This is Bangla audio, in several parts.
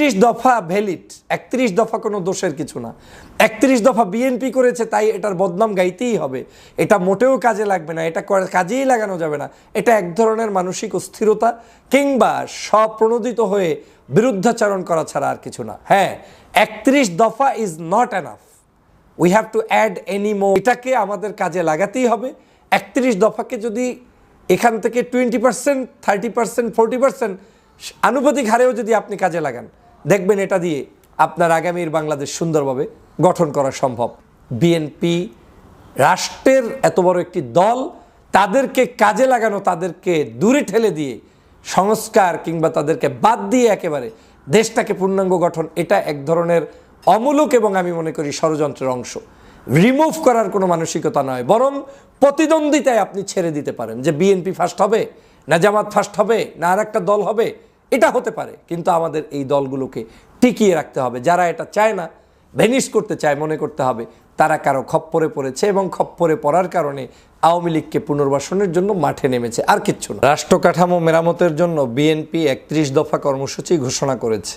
একত্রিশ দফা ভ্যালিড একত্রিশ দফা কোনো দোষের কিছু না। একত্রিশ দফা বিএনপি করেছে, তাই এটার বদনাম গাইতেই হবে। এটা মোটেও কাজে লাগবে না, এটা কাজেই লাগানো যাবে না। এটা এক ধরনের মানসিক অস্থিরতা কিংবা স্বপ্রণোদিত হয়ে বিরুদ্ধাচরণ করা ছাড়া আর কিছু না। হ্যাঁ একত্রিশ দফা is not enough we have to add any more এটাকে আমাদের কাজে লাগাতেই হবে। একত্রিশ দফাকে যদি এখান থেকে twenty percent thirty percent forty percent আনুপাতিক হারেও যদি আপনি কাজে লাগান। দেখবেন এটা দিয়ে আপনার আগামীর বাংলাদেশ সুন্দরভাবে গঠন করা সম্ভব। বিএনপি রাষ্ট্রের এত বড় একটি দল, তাদেরকে কাজে লাগানো, তাদেরকে দূরে ঠেলে দিয়ে সংস্কার কিংবা তাদেরকে বাদ দিয়ে একেবারে দেশটাকে পূর্ণাঙ্গ গঠন, এটা এক ধরনের অমূলক এবং আমি মনে করি ষড়যন্ত্রের অংশ। রিমুভ করার কোনো মানসিকতা নয়, বরং প্রতিদ্বন্দ্বিতায় আপনি ছেড়ে দিতে পারেন যে বিএনপি ফার্স্ট হবে, না জামাত ফার্স্ট হবে, না আর একটা দল হবে। এটা হতে পারে, কিন্তু আমাদের এই দলগুলোকে টিকিয়ে রাখতে হবে। যারা এটা চায় না ভেনিশ করতে চায়, মনে করতে হবে, তারা কারও খপ্পরে পড়েছে এবং খপ্পরে পড়ার কারণে আওয়ামী লীগকে পুনর্বাসনের জন্য মাঠে নেমেছে, আর কিচ্ছু না। রাষ্ট্র কাঠামো মেরামতের জন্য বিএনপি একত্রিশ দফা কর্মসূচি ঘোষণা করেছে।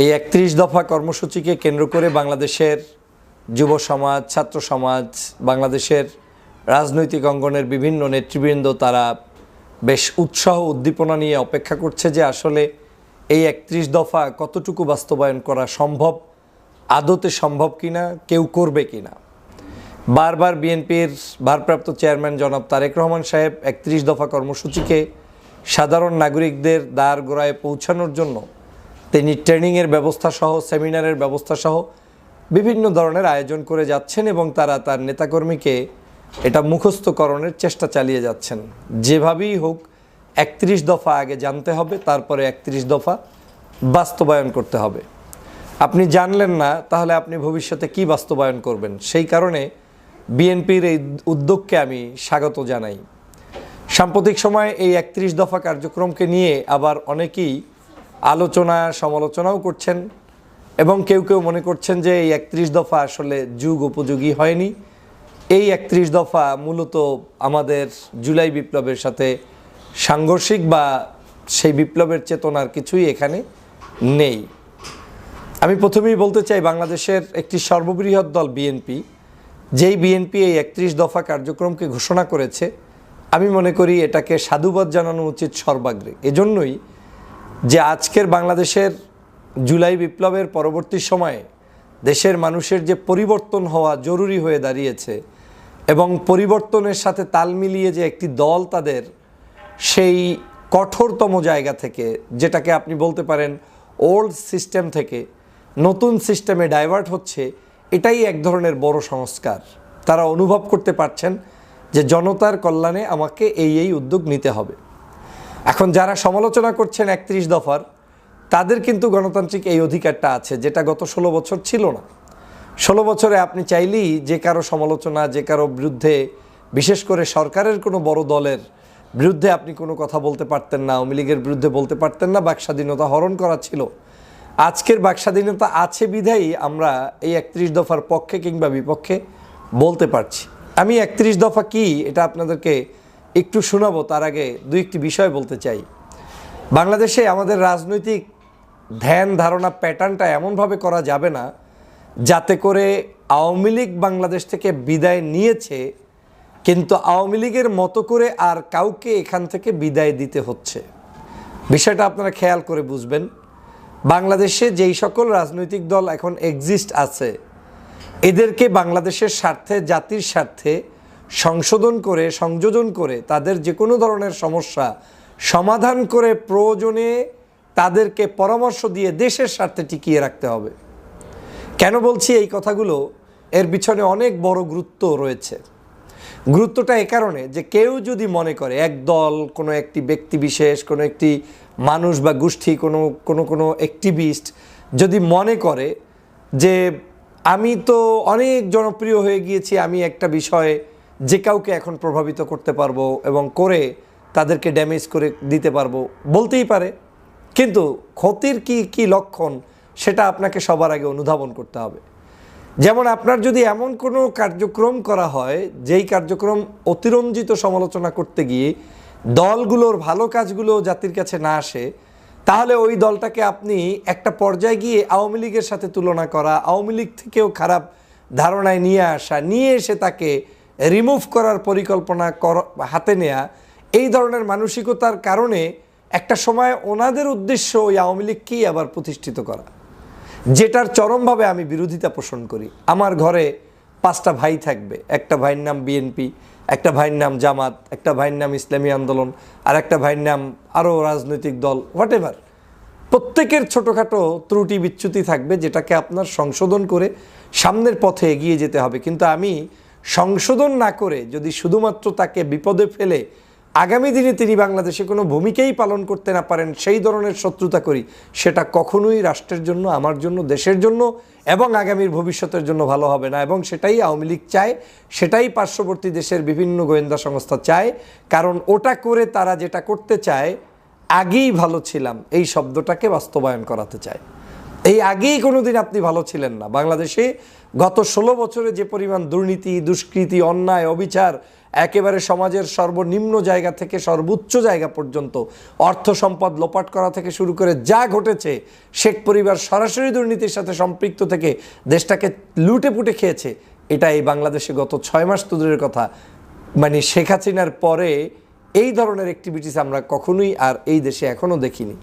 এই একত্রিশ দফা কর্মসূচিকে কেন্দ্র করে বাংলাদেশের যুব সমাজ, ছাত্র সমাজ, বাংলাদেশের রাজনৈতিক অঙ্গনের বিভিন্ন নেতৃবৃন্দ, তারা বেশ উৎসাহ উদ্দীপনা নিয়ে অপেক্ষা করছে যে আসলে এই একত্রিশ দফা কতটুকু বাস্তবায়ন করা সম্ভব, আদতে সম্ভব কিনা, কেউ করবে কিনা? বারবার বিএনপির ভারপ্রাপ্ত চেয়ারম্যান জনাব তারেক রহমান সাহেব একত্রিশ দফা কর্মসূচিকে সাধারণ নাগরিকদের দ্বার গোড়ায় পৌঁছানোর জন্য তিনি ট্রেনিংয়ের ব্যবস্থা সহ, সেমিনারের ব্যবস্থা সহ বিভিন্ন ধরনের আয়োজন করে যাচ্ছেন এবং তারা তার নেতাকর্মীকে এটা মুখস্থকরণের চেষ্টা চালিয়ে যাচ্ছেন। যেভাবেই হোক, একত্রিশ দফা আগে জানতে হবে, তারপরে একত্রিশ দফা বাস্তবায়ন করতে হবে। আপনি জানলেন না, তাহলে আপনি ভবিষ্যতে কি বাস্তবায়ন করবেন? সেই কারণে বিএনপির এই উদ্যোগকে আমি স্বাগত জানাই। সাম্প্রতিক সময়ে এই একত্রিশ দফা কার্যক্রমকে নিয়ে আবার অনেকেই আলোচনা, সমালোচনাও করছেন এবং কেউ কেউ মনে করছেন যে এই একত্রিশ দফা আসলে যুগ উপযোগী হয়নি। এই একত্রিশ দফা মূলত আমাদের জুলাই বিপ্লবের সাথে সাংঘর্ষিক বা সেই বিপ্লবের চেতনার কিছুই এখানে নেই। আমি প্রথমেই বলতে চাই, বাংলাদেশের একটি সর্ববৃহৎ দল বিএনপি, যেই বিএনপি এই একত্রিশ দফা কার্যক্রমকে ঘোষণা করেছে, আমি মনে করি এটাকে সাধুবাদ জানানো উচিত সর্বাগ্রে। এজন্যই যে আজকের বাংলাদেশের জুলাই বিপ্লবের পরবর্তী সময়ে দেশের মানুষের যে পরিবর্তন হওয়া জরুরি হয়ে দাঁড়িয়েছে এবং পরিবর্তনের সাথে তাল মিলিয়ে যে একটি দল তাদের, সেই কঠোরতম জায়গা থেকে, যেটাকে আপনি বলতে পারেন ওল্ড সিস্টেম থেকে নতুন সিস্টেমে ডাইভার্ট হচ্ছে, এটাই এক ধরনের বড় সংস্কার। তারা অনুভব করতে পারছেন যে জনতার কল্যাণে আমাকে এই এই উদ্যোগ নিতে হবে। এখন যারা সমালোচনা করছেন একত্রিশ দফার, তাদের কিন্তু গণতান্ত্রিক এই অধিকারটা আছে, যেটা গত ষোলো বছর ছিল না। ষোলো বছরে আপনি চাইলেই যে কারও সমালোচনা, যে কারও বিরুদ্ধে, বিশেষ করে সরকারের কোনো বড় দলের বিরুদ্ধে আপনি কোনো কথা বলতে পারতেন না, আওয়ামী লীগের বিরুদ্ধে বলতে পারতেন না বাক স্বাধীনতা হরণ করা ছিল। আজকের বাক স্বাধীনতা আছে বিধায়ী আমরা এই একত্রিশ দফার পক্ষে কিংবা বিপক্ষে বলতে পারছি। আমি একত্রিশ দফা কি এটা আপনাদেরকে একটু শোনাবো, তার আগে দুই একটি বিষয় বলতে চাই। বাংলাদেশে আমাদের রাজনৈতিক ধ্যান, ধারণা প্যাটার্নটা এমনভাবে করা যাবে না যাতে করে আওয়ামী লীগ বাংলাদেশ থেকে বিদায় নিয়েছে, কিন্তু আওয়ামী লীগের মতো করে আর কাউকে এখান থেকে বিদায় দিতে হচ্ছে। বিষয়টা আপনারা খেয়াল করে বুঝবেন। বাংলাদেশে যেই সকল রাজনৈতিক দল এখন এক্সিস্ট আছে, এদেরকে বাংলাদেশের স্বার্থে, জাতির স্বার্থে সংশোধন করে, সংযোজন করে, তাদের যে কোনো ধরনের সমস্যা সমাধান করে প্রয়োজনে তাদেরকে পরামর্শ দিয়ে দেশের স্বার্থে টিকিয়ে রাখতে হবে। কেন বলছি এই কথাগুলো? এর পিছনে অনেক বড় গুরুত্ব রয়েছে। গুরুত্বটা এ কারণে যে কেউ যদি মনে করে এক দল, কোনো একটি ব্যক্তি বিশেষ, কোনো একটি মানুষ বা গোষ্ঠী, কোনো কোনো কোনো অ্যাক্টিভিস্ট যদি মনে করে যে আমি তো অনেক জনপ্রিয় হয়ে গিয়েছি, আমি একটা বিষয়ে যে কাউকে এখন প্রভাবিত করতে পারব এবং করে তাদেরকে ড্যামেজ করে দিতে পারব, বলতেই পারে। কিন্তু ক্ষতির কি কি লক্ষণ সেটা আপনাকে সবার আগে অনুধাবন করতে হবে। যেমন আপনার যদি এমন কোনো কার্যক্রম করা হয়, যেই কার্যক্রম অতিরঞ্জিত সমালোচনা করতে গিয়ে দলগুলোর ভালো কাজগুলো জাতির কাছে না আসে, তাহলে ওই দলটাকে আপনি একটা পর্যায়ে গিয়ে আওয়ামী লীগের সাথে তুলনা করা, আওয়ামী লীগ থেকেও খারাপ ধারণায় নিয়ে আসা, নিয়ে এসে তাকে রিমুভ করার পরিকল্পনা কর, হাতে নেয়া, এই ধরনের মানসিকতার কারণে একটা সময় ওনাদের উদ্দেশ্য ওই আওয়ামী লীগকেই আবার প্রতিষ্ঠিত করা। যেটার চরমভাবে আমি বিরোধিতা পোষণ করি। আমার ঘরে পাঁচটা ভাই থাকবে। একটা ভাইয়ের নাম বিএনপি একটা ভাইয়ের নাম জামাত, একটা ভাইয়ের নাম ইসলামী আন্দোলন, আর একটা ভাইয়ের নাম আরও রাজনৈতিক দল হোয়াট এভার প্রত্যেকের ছোটোখাটো ত্রুটি বিচ্যুতি থাকবে যেটাকে আপনার সংশোধন করে সামনের পথে এগিয়ে যেতে হবে। কিন্তু আমি সংশোধন না করে যদি শুধুমাত্র তাকে বিপদে ফেলে আগামী দিনে তিনি বাংলাদেশে কোনো ভূমিকাই পালন করতে না পারেন, সেই ধরনের শত্রুতা করি, সেটা কখনোই রাষ্ট্রের জন্য, আমার জন্য, দেশের জন্য এবং আগামীর ভবিষ্যতের জন্য ভালো হবে না। এবং সেটাই আওয়ামী লীগ চায়, সেটাই পার্শ্ববর্তী দেশের বিভিন্ন গোয়েন্দা সংস্থা চায়, কারণ ওটা করে তারা যেটা করতে চায়, আগেই ভালো ছিলাম। এই শব্দটাকে বাস্তবায়ন করাতে চায়। এই আগেই কোনোদিন আপনি ভালো ছিলেন না। বাংলাদেশে গত ষোলো বছরে যে পরিমাণ দুর্নীতি, দুষ্কৃতি, অন্যায়, অবিচার একেবারে সমাজের সর্বনিম্ন জায়গা থেকে সর্বোচ্চ জায়গা পর্যন্ত অর্থ সম্পদ লোপাট করা থেকে শুরু করে যা ঘটেছে, শেখ পরিবার সরাসরি দুর্নীতির সাথে সম্পৃক্ত থেকে দেশটাকে লুটে পুটে খেয়েছে। এটা এই বাংলাদেশে গত ছয় মাস দূরের কথা। মানে শেখ হাসিনার পরে এই ধরনের অ্যাক্টিভিটিস আমরা কখনোই আর এই দেশে এখনও দেখিনি।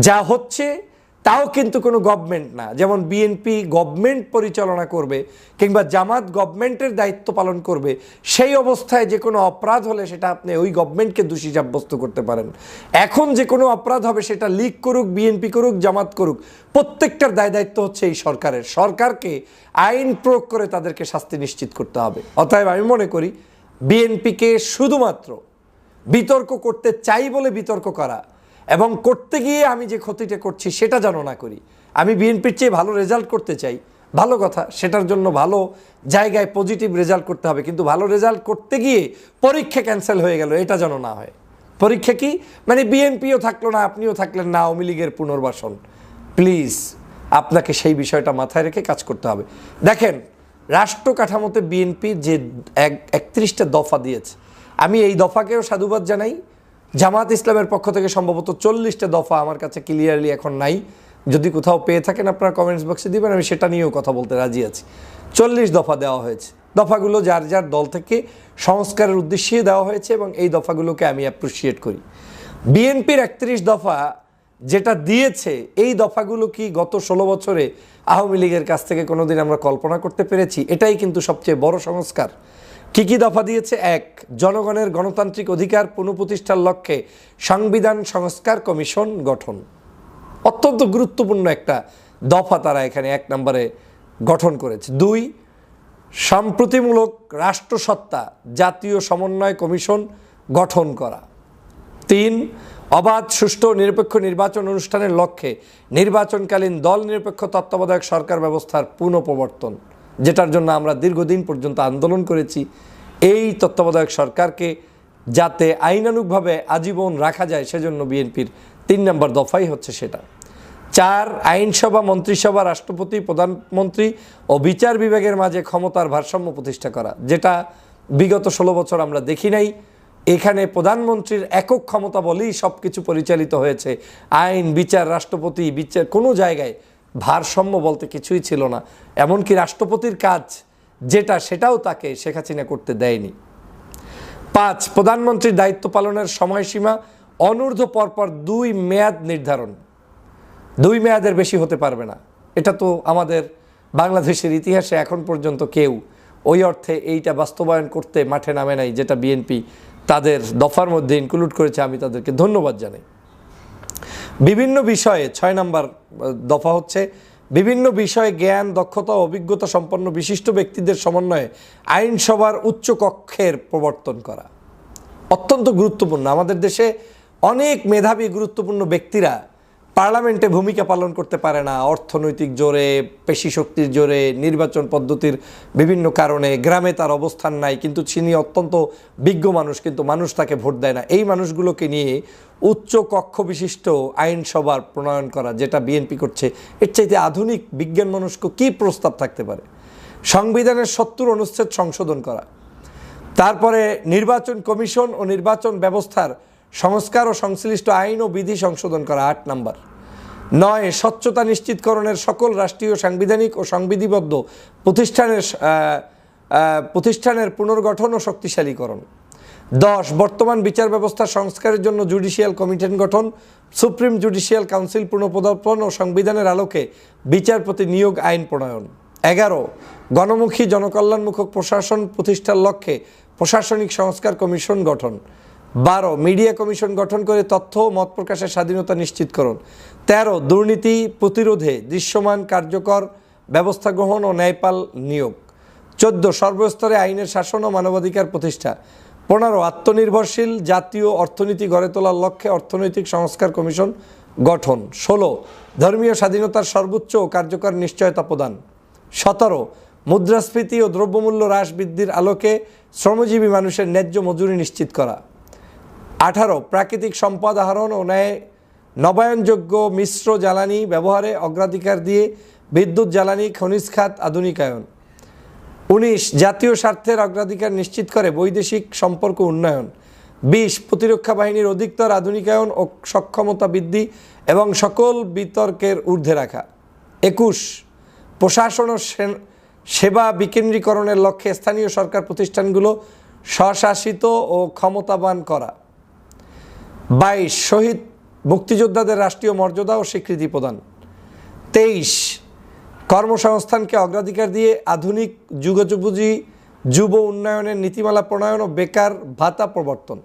যা হচ্ছে তাও কিন্তু কোনো গভর্নমেন্ট না। যেমন বিএনপি গভর্নমেন্ট পরিচালনা করবে কিংবা জামাত গভর্নমেন্টের দায়িত্ব পালন করবে, সেই অবস্থায় যে কোনো অপরাধ হলে সেটা আপনি ওই গভর্নমেন্টকে দোষী সাব্যস্ত করতে পারেন। এখন যে কোনো অপরাধ হবে সেটা লিগ করুক বিএনপি করুক, জামাত করুক, প্রত্যেকটার দায় দায়িত্ব হচ্ছে এই সরকারের। সরকারকে আইন প্রয়োগ করে তাদেরকে শাস্তি নিশ্চিত করতে হবে। অতএব আমি মনে করি বিএনপিকে শুধুমাত্র বিতর্ক করতে চাই বলে বিতর্ক করা এবং করতে গিয়ে আমি যে ক্ষতিটা করছি সেটা যেন না করি। আমি বিএনপির চেয়ে ভালো রেজাল্ট করতে চাই। ভালো কথা, সেটার জন্য ভালো জায়গায় পজিটিভ রেজাল্ট করতে হবে। কিন্তু ভালো রেজাল্ট করতে গিয়ে পরীক্ষা ক্যান্সেল হয়ে গেল, এটা যেন না হয়। পরীক্ষা কি? মানে বিএনপিও থাকল না, আপনিও থাকলেন না, আওয়ামী লীগের পুনর্বাসন। প্লিজ আপনাকে সেই বিষয়টা মাথায় রেখে কাজ করতে হবে। দেখেন, রাষ্ট্র কাঠামোতে বিএনপির যে এক, একত্রিশটা দফা দিয়েছে। আমি এই দফাকেও সাধুবাদ জানাই। জামাত ইসলামের পক্ষ থেকে সম্ভবত চল্লিশটা দফা আমার কাছে ক্লিয়ারলি এখন নাই। যদি কোথাও পেয়ে থাকেন আপনারা কমেন্টস বক্সে দিবেন, আমি সেটা নিয়েও কথা বলতে রাজি আছি। চল্লিশ দফা দেওয়া হয়েছে। দফাগুলো যার যার দল থেকে সংস্কারের উদ্দেশ্যে দেওয়া হয়েছে এবং এই দফাগুলোকে আমি অ্যাপ্রিসিয়েট করি। বিএনপির একত্রিশ দফা যেটা দিয়েছে, এই দফাগুলো কি গত ষোলো বছরে আওয়ামী লীগের কাছ থেকে কোনোদিন আমরা কল্পনা করতে পেরেছি? এটাই কিন্তু সবচেয়ে বড় সংস্কার। কি কি দফা দিয়েছে? এক, জনগণের গণতান্ত্রিক অধিকার পুনঃপ্রতিষ্ঠার লক্ষ্যে সংবিধান সংস্কার কমিশন গঠন। অত্যন্ত গুরুত্বপূর্ণ একটা দফা তারা এখানে এক নম্বরে গঠন করেছে। দুই, সম্প্রতিমূলক রাষ্ট্রসত্তা জাতীয় সমন্বয় কমিশন গঠন করা। তিন, অবাধ, সুষ্ঠু, নিরপেক্ষ নির্বাচন অনুষ্ঠানের লক্ষ্যে নির্বাচনকালীন দল নিরপেক্ষ তত্ত্বাবধায়ক সরকার ব্যবস্থার পুনঃপ্রবর্তন। যেটার জন্য আমরা দীর্ঘদিন পর্যন্ত আন্দোলন করেছি, এই তত্ত্বাবধায়ক সরকারকে যাতে আইনানুগভাবে আজীবন রাখা যায়, সেজন্য বিএনপির তিন নম্বর দফাই হচ্ছে সেটা। চার, আইনসভা, মন্ত্রিসভা, রাষ্ট্রপতি, প্রধানমন্ত্রী ও বিচার বিভাগের মাঝে ক্ষমতার ভারসাম্য প্রতিষ্ঠা করা, যেটা বিগত ষোলো বছর আমরা দেখি নাই। এখানে প্রধানমন্ত্রীর একক ক্ষমতা বলেই সব কিছু পরিচালিত হয়েছে। আইন, বিচার, রাষ্ট্রপতি, বিচার, কোনো জায়গায় ভারসাম্য বলতে কিছুই ছিল না। এমনকি রাষ্ট্রপতির কাজ যেটা, সেটাও তাকে শেখ হাসিনা করতে দেয়নি। পাঁচ, প্রধানমন্ত্রীর দায়িত্ব পালনের সময়সীমা অনূর্ধ্ব পরপর দুই মেয়াদ নির্ধারণ। দুই মেয়াদের বেশি হতে পারবে না। এটা তো আমাদের বাংলাদেশের ইতিহাসে এখন পর্যন্ত কেউ ওই অর্থে এইটা বাস্তবায়ন করতে মাঠে নামে নাই, যেটা বিএনপি তাদের দফার মধ্যে ইনক্লুড করেছে, আমি তাদেরকে ধন্যবাদ জানাই। বিভিন্ন বিষয়ে, ছয় নাম্বার দফা হচ্ছে, বিভিন্ন বিষয়ে জ্ঞান, দক্ষতা অভিজ্ঞতা সম্পন্ন বিশিষ্ট ব্যক্তিদের সমন্বয়ে আইনসভার উচ্চ কক্ষের প্রবর্তন করা। অত্যন্ত গুরুত্বপূর্ণ। আমাদের দেশে অনেক মেধাবী, গুরুত্বপূর্ণ ব্যক্তিরা পার্লামেন্টে ভূমিকা পালন করতে পারে না। অর্থনৈতিক জোরে, পেশি শক্তির জোরে, নির্বাচন পদ্ধতির বিভিন্ন কারণে গ্রামে তার অবস্থান নাই। কিন্তু তিনি অত্যন্ত বিজ্ঞ মানুষ, কিন্তু মানুষ তাকে ভোট দেয় না। এই মানুষগুলোকে নিয়ে উচ্চ কক্ষ বিশিষ্ট আইনসভার প্রণয়ন করা, যেটা বিএনপি করছে, এর চাইতে আধুনিক বিজ্ঞান মানুষকে কী প্রস্তাব থাকতে পারে? সংবিধানের সত্তর অনুচ্ছেদ সংশোধন করা। তারপরে নির্বাচন কমিশন ও নির্বাচন ব্যবস্থার সংস্কার ও সংশ্লিষ্ট আইন ও বিধি সংশোধন করা আট নাম্বার। নয়, স্বচ্ছতা নিশ্চিতকরণের সকল রাষ্ট্রীয় সাংবিধানিক ও সংবিধিবদ্ধ প্রতিষ্ঠানের প্রতিষ্ঠানের পুনর্গঠন ও শক্তিশালীকরণ। দশ, বর্তমান বিচার ব্যবস্থা সংস্কারের জন্য জুডিশিয়াল কমিশন গঠন, সুপ্রিম জুডিশিয়াল কাউন্সিল পুনঃপদার্পণ ও সংবিধানের আলোকে বিচারপতি নিয়োগ আইন প্রণয়ন। এগারো, গণমুখী জনকল্যাণমূলক প্রশাসন প্রতিষ্ঠার লক্ষ্যে প্রশাসনিক সংস্কার কমিশন গঠন। বারো, মিডিয়া কমিশন গঠন করে তথ্য মত প্রকাশের স্বাধীনতা নিশ্চিতকরণ তেরো, দুর্নীতি প্রতিরোধে দৃশ্যমান কার্যকর ব্যবস্থা গ্রহণ ও ন্যায়পাল নিয়োগ। চোদ্দ, সর্বস্তরে আইনের শাসন ও মানবাধিকার প্রতিষ্ঠা। পনেরো, আত্মনির্ভরশীল জাতীয় অর্থনীতি গড়ে তোলার লক্ষ্যে অর্থনৈতিক সংস্কার কমিশন গঠন। ষোলো, ধর্মীয় স্বাধীনতার সর্বোচ্চ ও কার্যকর নিশ্চয়তা প্রদান। সতেরো, মুদ্রাস্ফীতি ও দ্রব্যমূল্য হ্রাস বৃদ্ধির আলোকে শ্রমজীবী মানুষের ন্যায্য মজুরি নিশ্চিত করা। আঠারো, প্রাকৃতিক সম্পদ আহরণ ও ন্যায়, নবায়নযোগ্য মিশ্র জ্বালানি ব্যবহারে অগ্রাধিকার দিয়ে বিদ্যুৎ জ্বালানি, খনিজ খাত, আধুনিকায়ন। উনিশ, জাতীয় স্বার্থের অগ্রাধিকার নিশ্চিত করে বৈদেশিক সম্পর্ক উন্নয়ন। বিশ, প্রতিরক্ষা বাহিনীর অধিকতর আধুনিকায়ন ও সক্ষমতা বৃদ্ধি এবং সকল বিতর্কের ঊর্ধ্বে রাখা। একুশ, প্রশাসন ও সেবা বিকেন্দ্রীকরণের লক্ষ্যে স্থানীয় সরকার প্রতিষ্ঠানগুলো স্বশাসিত ও ক্ষমতাবান করা। বাইশ শহীদ মুক্তিযোদ্ধাদের রাষ্ট্রীয় মর্যাদা ও স্বীকৃতি প্রদান। তেইশ কর্মসংস্থানকে অগ্রাধিকার দিয়ে আধুনিক যুগোপযোগী যুব উন্নয়নের নীতিমালা প্রণয়ন ও বেকার ভাতা প্রবর্তন।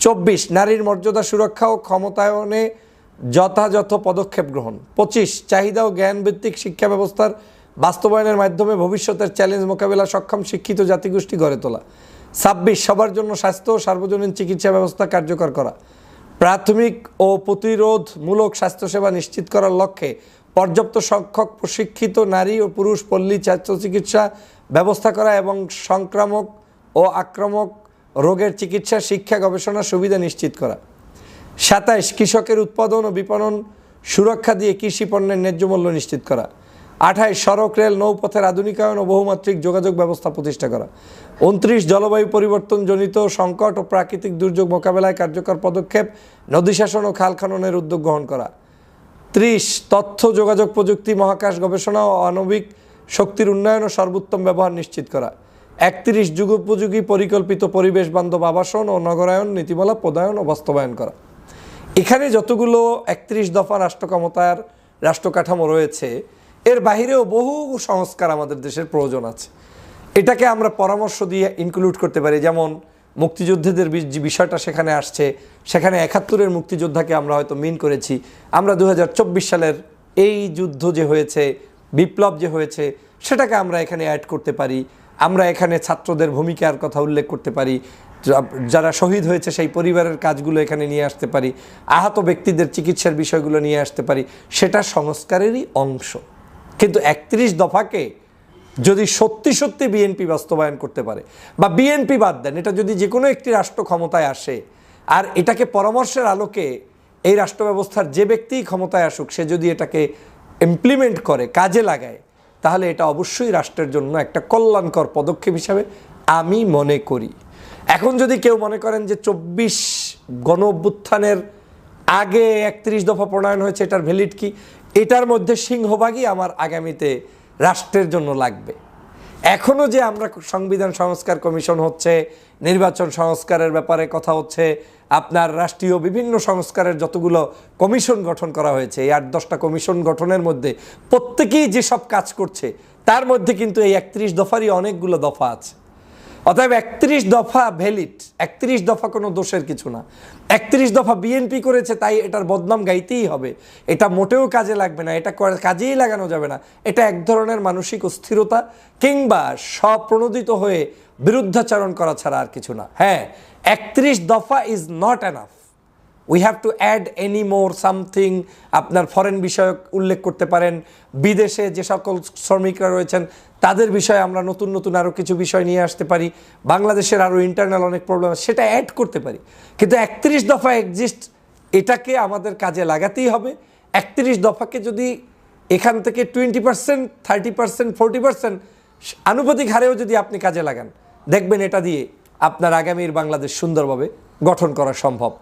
চব্বিশ নারীর মর্যাদা সুরক্ষা ও ক্ষমতায়নে যথাযথ পদক্ষেপ গ্রহণ। পঁচিশ চাহিদা ও জ্ঞানভিত্তিক শিক্ষা ব্যবস্থার বাস্তবায়নের মাধ্যমে ভবিষ্যতের চ্যালেঞ্জ মোকাবেলা সক্ষম শিক্ষিত জাতিগোষ্ঠী গড়ে তোলা। ছাব্বিশ সবার জন্য স্বাস্থ্য ও সার্বজনীন চিকিৎসা ব্যবস্থা কার্যকর করা। প্রাথমিক ও প্রতিরোধমূলক স্বাস্থ্যসেবা নিশ্চিত করার লক্ষ্যে পর্যাপ্ত সংখ্যক প্রশিক্ষিত নারী ও পুরুষ পল্লী স্বাস্থ্য চিকিৎসা ব্যবস্থা করা এবং সংক্রামক ও আক্রামক রোগের চিকিৎসা, শিক্ষা, গবেষণা সুবিধা নিশ্চিত করা। সাতাইশ, কৃষকের উৎপাদন ও বিপণন সুরক্ষা দিয়ে কৃষি পণ্যের ন্যায্য মূল্য নিশ্চিত করা। আঠাইশ সড়ক, রেল, নৌপথের আধুনিকায়ন ও বহুমাত্রিক যোগাযোগ ব্যবস্থা প্রতিষ্ঠা করা। উনত্রিশ জলবায়ু পরিবর্তনজনিত সংকট ও প্রাকৃতিক দুর্যোগ মোকাবেলায় কার্যকর পদক্ষেপ, নদী শাসন ও খাল খননের উদ্যোগ গ্রহণ করা। ত্রিশ, তথ্য যোগাযোগ প্রযুক্তি, মহাকাশ গবেষণা ও আণবিক শক্তির উন্নয়ন ও সর্বোত্তম ব্যবহার নিশ্চিত করা। একত্রিশ, যুগোপযোগী পরিকল্পিত পরিবেশ বান্ধব আবাসন ও নগরায়ন নীতিমালা প্রদায়ন ও বাস্তবায়ন করা। এখানে যতগুলো একত্রিশ দফা রাষ্ট্র ক্ষমতার রাষ্ট্র কাঠামো রয়েছে এর বাহিরেও বহু সংস্কার আমাদের দেশের প্রয়োজন আছে। এটাকে আমরা পরামর্শ দিয়ে ইনক্লুড করতে পারি। যেমন মুক্তিযুদ্ধেদের বিষয়টা সেখানে আসছে, সেখানে একাত্তরের মুক্তিযোদ্ধাকে আমরা হয়তো মিন করেছি। আমরা দু হাজার চব্বিশ সালের এই যুদ্ধ যে হয়েছে, বিপ্লব যে হয়েছে, সেটাকে আমরা এখানে অ্যাড করতে পারি। আমরা এখানে ছাত্রদের ভূমিকার কথা উল্লেখ করতে পারি। যারা শহীদ হয়েছে সেই পরিবারের কাজগুলো এখানে নিয়ে আসতে পারি। আহত ব্যক্তিদের চিকিৎসার বিষয়গুলো নিয়ে আসতে পারি। সেটা সংস্কারেরই অংশ। কিন্তু একত্রিশ দফাকে যদি সত্যি সত্যি বিএনপি বাস্তবায়ন করতে পারে, বা বিএনপি বাদ দেন, এটা যদি যে কোনো একটি রাষ্ট্র ক্ষমতায় আসে, আর এটাকে পরামর্শের আলোকে এই রাষ্ট্র ব্যবস্থার যে ব্যক্তিই ক্ষমতায় আসুক, সে যদি এটাকে ইমপ্লিমেন্ট করে, কাজে লাগায়, তাহলে এটা অবশ্যই রাষ্ট্রের জন্য একটা কল্যাণকর পদক্ষেপ হিসাবে আমি মনে করি। এখন যদি কেউ মনে করেন যে চব্বিশ গণ অভ্যুত্থানের আগে একত্রিশ দফা প্রণয়ন হয়েছে, এটার ভ্যালিড কি? এটার মধ্যে সিংহভাগই আমার আগামীতে রাষ্ট্রের জন্য লাগবে। এখনও যে আমরা সংবিধান সংস্কার কমিশন হচ্ছে, নির্বাচন সংস্কারের ব্যাপারে কথা হচ্ছে, আপনার রাষ্ট্রীয় বিভিন্ন সংস্কারের যতগুলো কমিশন গঠন করা হয়েছে, এই আট দশটা কমিশন গঠনের মধ্যে প্রত্যেকেই যেসব কাজ করছে, তার মধ্যে কিন্তু এই একত্রিশ দফারই অনেকগুলো দফা আছে। অতএব একত্রিশ দফা ভ্যালিড একত্রিশ দফা কোনো দোষের কিছু না। একত্রিশ দফা বিএনপি করেছে, তাই এটার বদনাম গাইতেই হবে। এটা মোটেও কাজে লাগবে না, এটা কাজেই লাগানো যাবে না। এটা এক ধরনের মানসিক অস্থিরতা কিংবা স্বপ্রণোদিত হয়ে বিরুদ্ধাচরণ করা ছাড়া আর কিছু না। হ্যাঁ একত্রিশ দফা is not enough we have to add any more something আপনার ফরেন বিষয়ক উল্লেখ করতে পারেন। বিদেশে যে সকল শ্রমিকরা রয়েছেন, তাদের বিষয়ে আমরা নতুন নতুন আরও কিছু বিষয় নিয়ে আসতে পারি। বাংলাদেশের আরও ইন্টারনাল অনেক প্রবলেম সেটা অ্যাড করতে পারি। কিন্তু একত্রিশ দফা এক্সিস্ট এটাকে আমাদের কাজে লাগাতেই হবে। একত্রিশ দফাকে যদি এখান থেকে twenty percent thirty percent forty percent আনুপাতিক হারেও যদি আপনি কাজে লাগান, দেখবেন এটা দিয়ে আপনার আগামীর বাংলাদেশ সুন্দরভাবে গঠন করা সম্ভব।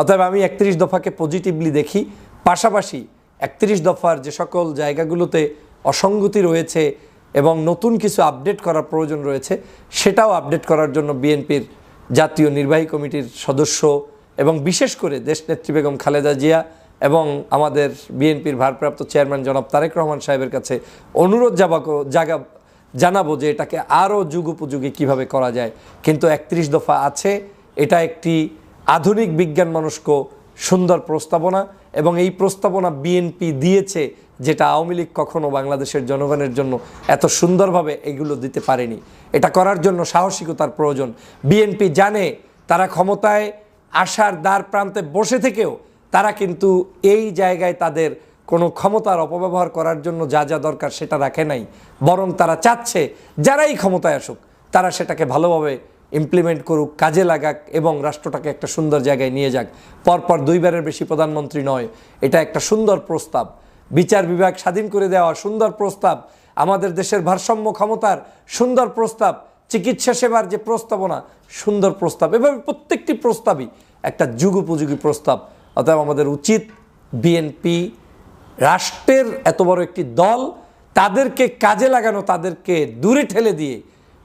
অতএব আমি একত্রিশ দফাকে পজিটিভলি দেখি। পাশাপাশি একত্রিশ দফার যে সকল জায়গাগুলোতে অসঙ্গতি রয়েছে এবং নতুন কিছু আপডেট করার প্রয়োজন রয়েছে, সেটাও আপডেট করার জন্য বিএনপির জাতীয় নির্বাহী কমিটির সদস্য এবং বিশেষ করে দেশ নেত্রী বেগম খালেদা জিয়া এবং আমাদের বিএনপির ভারপ্রাপ্ত চেয়ারম্যান জনাব তারেক রহমান সাহেবের কাছে অনুরোধ যাবাকো জাগা জানাব যে এটাকে আরও যুগ উপযোগী কীভাবে করা যায়। কিন্তু একত্রিশ দফা আছে, এটা একটি আধুনিক বিজ্ঞান মনস্ক সুন্দর প্রস্তাবনা এবং এই প্রস্তাবনা বিএনপি দিয়েছে যেটা আওয়ামী লীগ কখনও বাংলাদেশের জনগণের জন্য এত সুন্দরভাবে এগুলো দিতে পারেনি। এটা করার জন্য সাহসিকতার প্রয়োজন। বিএনপি জানে তারা ক্ষমতায় আসার দ্বার প্রান্তে বসে থেকেও তারা কিন্তু এই জায়গায় তাদের কোনো ক্ষমতার অপব্যবহার করার জন্য যা যা দরকার সেটা রাখে নাই। বরং তারা চাচ্ছে, যারাই ক্ষমতায় আসুক, তারা সেটাকে ভালোভাবে ইমপ্লিমেন্ট করুক, কাজে লাগাক এবং রাষ্ট্রটাকে একটা সুন্দর জায়গায় নিয়ে যাক। পরপর দুইবারের বেশি প্রধানমন্ত্রী নয়। এটা একটা সুন্দর প্রস্তাব। বিচার বিভাগ স্বাধীন করে দেওয়া সুন্দর প্রস্তাব। আমাদের দেশের ভারসাম্য ক্ষমতার সুন্দর প্রস্তাব। চিকিৎসা সেবার যে প্রস্তাবনা, সুন্দর প্রস্তাব। এভাবে প্রত্যেকটি প্রস্তাবই একটা যুগোপযোগী প্রস্তাব। অতএব আমাদের উচিত বিএনপি রাষ্ট্রের এত বড় একটি দল, তাদেরকে কাজে লাগানো, তাদেরকে দূরে ঠেলে দিয়ে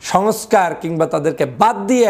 সংস্কার কিংবা তাদেরকে বাদ দিয়ে